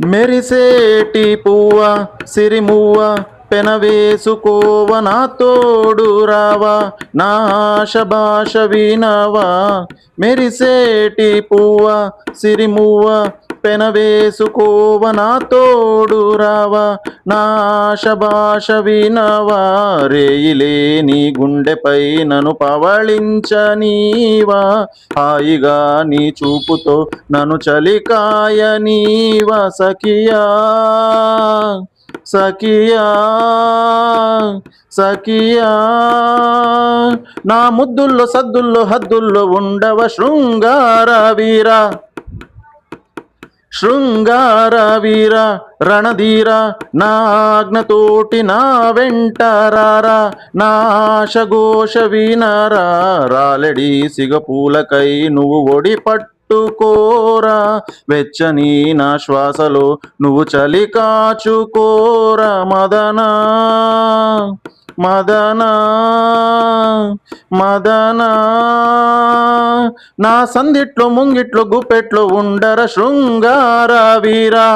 మెరిసేటి పువ్వ సిరిమువ్వ పెనవేసుకోవ నా తోడు రావా నా ఆశ భాష వినవా. మెరిసేటి పువ్వ సిరిమువ్వ పెనవేసుకోవ నా తోడు రావా నా ఆశ భాష వినవా రేయిలే నీ గుండెపై నన్ను పవళించనీవా హాయిగా నీ చూపుతో నన్ను చలికాయ నీవా సఖియా సఖియా సఖియా. నా ముద్దుల్లో సద్దుల్లో హద్దుల్లో ఉండవ శృంగార వీరా శృంగార వీర రణధీర నాగ్నతోటి నా వెంటరారా నా ఆశఘోష వినరా సిగపూలకై నువ్వు ఒడి పట్టుకోరా వెచ్చని నా శ్వాసలో నువ్వు చలి కాచుకోరా మదనా మదనా మదనా. నా సందిట్లో ముంగిట్లో గుప్పెట్లో ఉండర శృంగార వీరా.